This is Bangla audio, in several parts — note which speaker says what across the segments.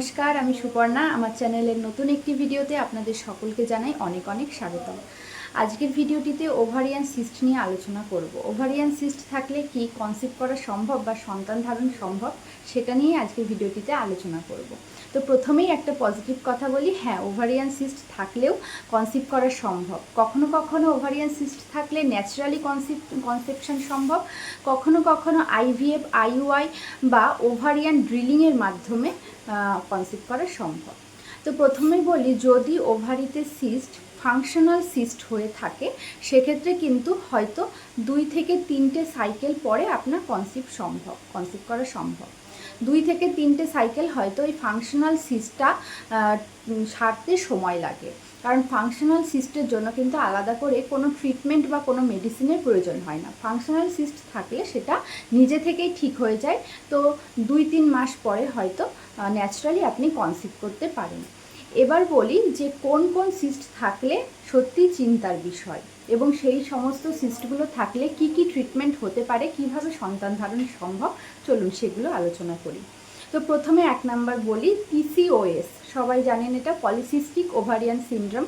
Speaker 1: নমস্কার, আমি সুপর্ণা। আমার চ্যানেলের নতুন একটি ভিডিওতে আপনাদের সকলকে জানাই অনেক অনেক স্বাগতম। আজকের ভিডিওটিতে ওভারিয়ান সিস্ট নিয়ে আলোচনা করব। ওভারিয়ান সিস্ট থাকলে কি কনসিভ করা সম্ভব বা সন্তান ধারণ সম্ভব, সেটা নিয়ে আজকের ভিডিওটিতে আলোচনা করব। তো প্রথমেই একটা পজিটিভ কথা বলি হ্যাঁ ওভারিয়ান সিস্ট থাকলেও কনসিভ করা সম্ভব। কখনো কখনো ওভারিয়ান সিস্ট থাকলে ন্যাচারালি কনসিভ কনসেপশন সম্ভব। কখনো কখনো আইভিএফ আইইউআই বা ওভারিয়ান ড্রিলিংয়ের মাধ্যমে কনসিভ করা সম্ভব। তো প্রথমেই বলি, যদি ওভারিতে সিস্ট ফাংশনাল সিস্ট হয়ে থাকে, সেক্ষেত্রে কিন্তু হয়তো দুই থেকে তিনটে সাইকেল পরে আপনার কনসিভ সম্ভব কনসিভ করা সম্ভব। দুই থেকে তিনটে সাইকেল হয়তো এই ফাংশনাল সিস্টটা সারতে সময় লাগে। কারণ ফাংশনাল সিস্টের জন্য কিন্তু আলাদা করে কোনো ট্রিটমেন্ট বা কোনো মেডিসিনের প্রয়োজন হয় না। ফাংশনাল সিস্ট থাকলে সেটা নিজে থেকেই ঠিক হয়ে যায়। তো দুই তিন মাস পরে হয়তো ন্যাচারালি আপনি কনসিভ করতে পারেন। এবার বলি যে কোন কোন সিস্ট থাকলে সত্যি চিন্তার বিষয় এবং সেই সমস্ত সিস্টগুলো থাকলে কি কি ট্রিটমেন্ট হতে পারে, কীভাবে সন্তান ধারণ সম্ভব, চলুন সেগুলো আলোচনা করি। তো প্রথমে এক নাম্বার বলি পিসিওএস সবাই জানেন এটা পলিসিস্টিক ওভারিয়ান সিন্ড্রোম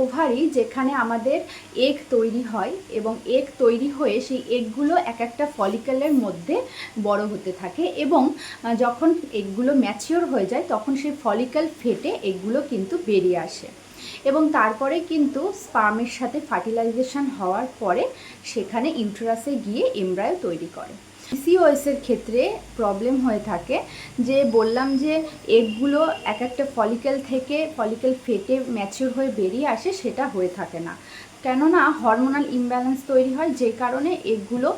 Speaker 1: ওভারি যেখানে আমাদের এগ তৈরি হয় এবং এগ তৈরি হয়ে সেই এগগুলো এক একটা ফলিকলের মধ্যে বড় হতে থাকে এবং যখন এগগুলো ম্যাচিওর হয়ে যায় তখন সেই ফলিকল ফেটে এগগুলো কিন্তু বেরিয়ে আসে। এবং তারপরে কিন্তু স্পামের সাথে ফার্টিলাইজেশন হওয়ার পরে সেখানে ইউটেরাসে গিয়ে এমব্রায়ো তৈরি করে। পিসিওএসের ক্ষেত্রে প্রবলেম হয়ে থাকে যে বললাম যে এগগুলো এক একটা ফলিকেল থেকে ফলিকেল ফেটে ম্যাচিওর হয়ে বেরিয়ে আসে, সেটা হয়ে থাকে না। কেননা হরমোনাল ইমব্যালেন্স তৈরি হয়, যে কারণে এগগুলো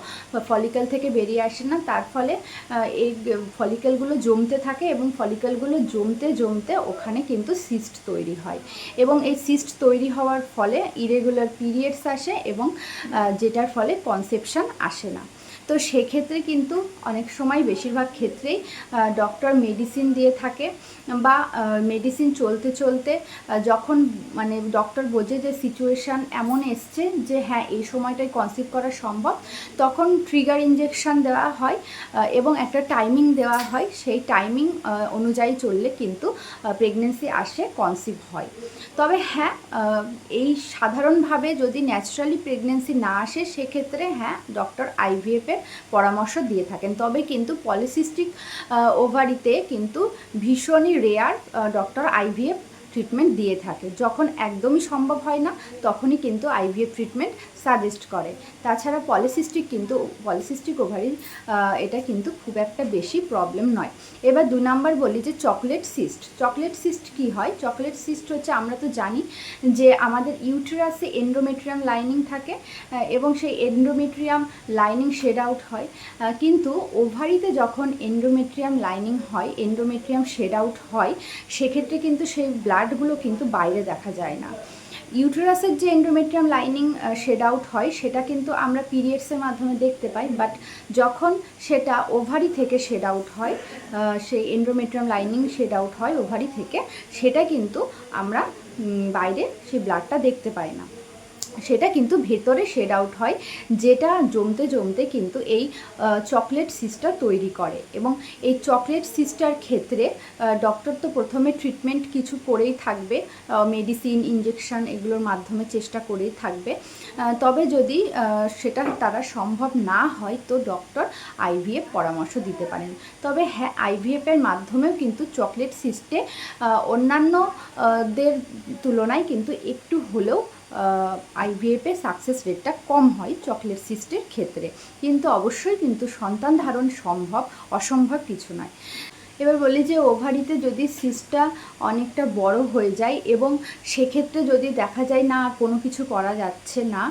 Speaker 1: ফলিকেল থেকে বেরিয়ে আসে না। তার ফলে এগ ফলিকেলগুলো জমতে থাকে এবং ফলিকেলগুলো জমতে জমতে ওখানে কিন্তু সিস্ট তৈরি হয়। এবং এই সিস্ট তৈরি হওয়ার ফলে ইরেগুলার পিরিয়ডস আসে এবং যেটার ফলে কনসেপশন আসে না। তো সেক্ষেত্রে কিন্তু অনেক সময় বেশিরভাগ ক্ষেত্রেই ডক্টর মেডিসিন দিয়ে থাকে বা মেডিসিন চলতে চলতে যখন মানে ডক্টর বোঝে যে সিচুয়েশান এমন এসছে যে হ্যাঁ এই সময়টাই কনসিভ করা সম্ভব, তখন ট্রিগার ইঞ্জেকশান দেওয়া হয় এবং একটা টাইমিং দেওয়া হয়। সেই টাইমিং অনুযায়ী চললে কিন্তু প্রেগনেন্সি আসে কনসিভ হয়। তবে হ্যাঁ এই সাধারণভাবে যদি ন্যাচারালি প্রেগনেন্সি না আসে, সেক্ষেত্রে হ্যাঁ ডক্টর আইভিএফের পরামর্শ দিয়ে থাকেন। তবে কিন্তু পলিসিস্টিক ওভারিতে কিন্তু ভীষণই রেয়ার ডক্টর আইভিএফ ট্রিটমেন্ট দিয়ে থাকে। যখন একদমই সম্ভব হয় না, তখনই কিন্তু আইভিএফ ট্রিটমেন্ট সাজেস্ট করে। তাছাড়া পলিসিস্টিক কিন্তু পলিসিস্টিক ওভারির এটা কিন্তু খুব একটা বেশি প্রবলেম নয়। এবার দু নাম্বার বলি যে চকলেট সিস্ট চকলেট সিস্ট কি হয়? চকলেট সিস্ট হচ্ছে, আমরা তো জানি যে আমাদের ইউটেরাসে এন্ডোমেট্রিয়াম লাইনিং থাকে এবং সেই এন্ডোমেট্রিয়াম লাইনিং শেড আউট হয়। কিন্তু ওভারিতে যখন এন্ডোমেট্রিয়াম লাইনিং হয় এন্ডোমেট্রিয়াম শেড আউট হয়, সেক্ষেত্রে কিন্তু সেই ব্লাডগুলো কিন্তু বাইরে দেখা যায় না। ইউটেরাসের যে এন্ডোমেট্রিয়াম লাইনিং শেড আউট হয়, সেটা কিন্তু আমরা পিরিয়ডসের মাধ্যমে দেখতে পাই বাট যখন সেটা ওভারি থেকে শেড আউট হয় সেই এন্ডোমেট্রিয়াম লাইনিং শেড আউট হয় ওভারি থেকে, সেটা কিন্তু আমরা বাইরে সেই ব্লাডটা দেখতে পাই না। সেটা কিন্তু ভেতরে শেড আউট হয়, যেটা জমতে জমতে কিন্তু এই চকলেট সিস্টার তৈরি করে। এবং এই চকলেট সিস্টার ক্ষেত্রে ডক্টর তো প্রথমে ট্রিটমেন্ট কিছু করেই থাকবে মেডিসিন ইঞ্জেকশন এগুলোর মাধ্যমে চেষ্টা করেই থাকবে। তবে যদি সেটা তারা সম্ভব না হয়, তো ডক্টর আইভিএফ পরামর্শ দিতে পারেন। তবে হ্যাঁ আইভিএফের মাধ্যমেও কিন্তু চকলেট সিস্টে অন্যান্যদের তুলনায় কিন্তু একটু হলেও আইভিএফে সাকসেস রেটটা কম হয় চকলেট সিস্টের ক্ষেত্রে। কিন্তু অবশ্যই কিন্তু সন্তান ধারণ সম্ভব, অসম্ভব কিছু নয়। এবার বলি যে ওভারিতে যদি সিস্টটা অনেকটা বড় হয়ে যায় এবং সেক্ষেত্রে যদি দেখা যায় না কোনো কিছু করা যাচ্ছে না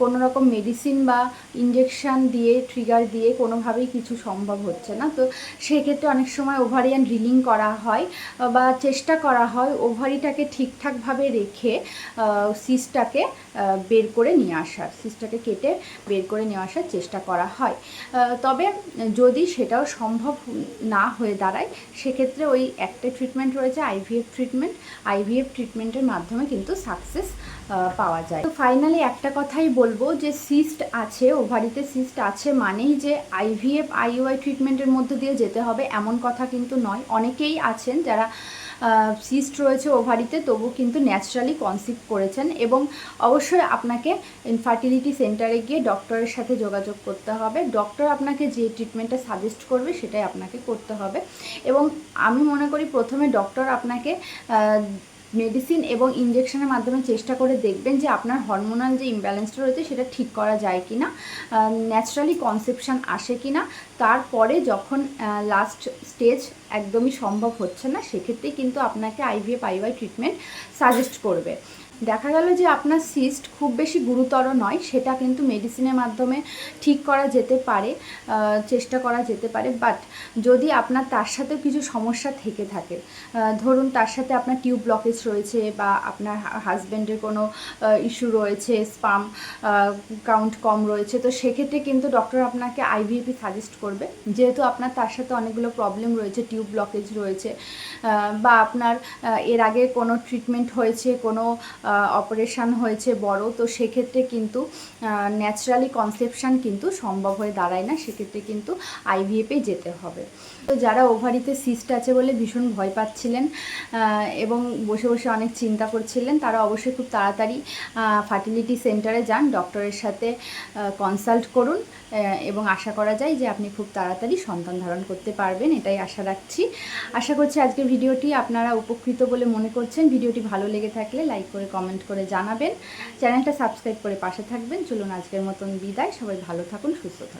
Speaker 1: কোনো রকম মেডিসিন বা ইঞ্জেকশান দিয়ে ট্রিগার দিয়ে কোনোভাবেই কিছু সম্ভব হচ্ছে না। তো সেক্ষেত্রে অনেক সময় ওভারিয়ান ড্রিলিং করা হয় বা চেষ্টা করা হয় ওভারিটাকে ঠিকঠাকভাবে রেখে সিস্টটাকে বের করে নিয়ে আসার সিস্টটাকে কেটে বের করে নিয়ে আসার চেষ্টা করা হয়। তবে যদি সেটাও সম্ভব না হয়ে দাঁড়ায়। সেক্ষেত্রে ওই একটা ট্রিটমেন্ট রয়েছে আইভিএফ ট্রিটমেন্ট আইভিএফ ট্রিটমেন্টের মাধ্যমে কিন্তু সাকসেস পাওয়া যায়। তো ফাইনালি একটা কথাই বলব যে সিস্ট আছে ওভারিতে সিস্ট আছে মানেই যে আইভিএফ আইওআই ট্রিটমেন্টের মধ্যে দিয়ে যেতে হবে এমন কথা কিন্তু নয়। অনেকেই আছেন যারা সিস্ট রয়েছে ওভারিতে তবু কিন্তু ন্যাচারালি কনসিভ করেছেন এবং অবশ্যই আপনাকে ইনফার্টিলিটি সেন্টারে গিয়ে ডক্টরের সাথে যোগাযোগ করতে হবে। ডক্টর আপনাকে যে ট্রিটমেন্টটা সাজেস্ট করবে সেটাই আপনাকে করতে হবে। এবং আমি মনে করি প্রথমে ডক্টর আপনাকে মেডিসিন এবং ইঞ্জেকশনের মাধ্যমে চেষ্টা করে দেখবেন যে আপনার হরমোনাল যে ইমব্যালেন্সটা রয়েছে সেটা ঠিক করা যায় কি না ন্যাচারালি কনসেপশান আসে কি না তারপরে যখন লাস্ট স্টেজ একদমই সম্ভব হচ্ছে না সেক্ষেত্রেই কিন্তু আপনাকে আইভিএফ আইওয়াই ট্রিটমেন্ট সাজেস্ট করবে। দেখা গেল যে আপনার সিস্ট খুব বেশি গুরুতর নয়, সেটা কিন্তু মেডিসিনের মাধ্যমে ঠিক করা যেতে পারে চেষ্টা করা যেতে পারে বাট যদি আপনার তার সাথেও কিছু সমস্যা থেকে থাকে ধরুন তার সাথে আপনার টিউব ব্লকেজ রয়েছে বা আপনার হাজব্যান্ডের কোনো ইস্যু রয়েছে স্পাম কাউন্ট কম রয়েছে, তো সেক্ষেত্রে কিন্তু ডক্টর আপনাকে আইভিএপি সাজেস্ট করবে। যেহেতু আপনার তার সাথে অনেকগুলো প্রবলেম রয়েছে টিউব ব্লকেজ রয়েছে বা আপনার এর আগে কোনো ট্রিটমেন্ট হয়েছে, কোনো অপারেশান হয়েছে বড়, তো সেক্ষেত্রে কিন্তু ন্যাচারালি কনসেপশন কিন্তু সম্ভব হয়ে দাঁড়ায় না, সেক্ষেত্রে কিন্তু আইভিএফে যেতে হবে। তো যারা ওভারিতে সিস্ট আছে বলে ভীষণ ভয় পাচ্ছিলেন এবং বসে বসে অনেক চিন্তা করছিলেন, তারা অবশ্যই খুব তাড়াতাড়ি ফার্টিলিটি সেন্টারে যান ডক্টরের সাথে কনসাল্ট করুন। এবং আশা করা যায় যে আপনি খুব তাড়াতাড়ি সন্তান ধারণ করতে পারবেন, এটাই আশা রাখছি। আশা করছি আজকের ভিডিওটি আপনারা উপকৃত বলে মনে করছেন। ভিডিওটি ভালো লেগে থাকলে লাইক করে, কমেন্ট করে জানাবেন। চ্যানেলটা সাবস্ক্রাইব করে পাশে থাকবেন। চলুন আজকের মতন বিদায়। সবাই ভালো থাকুন, সুস্থ থাকুন।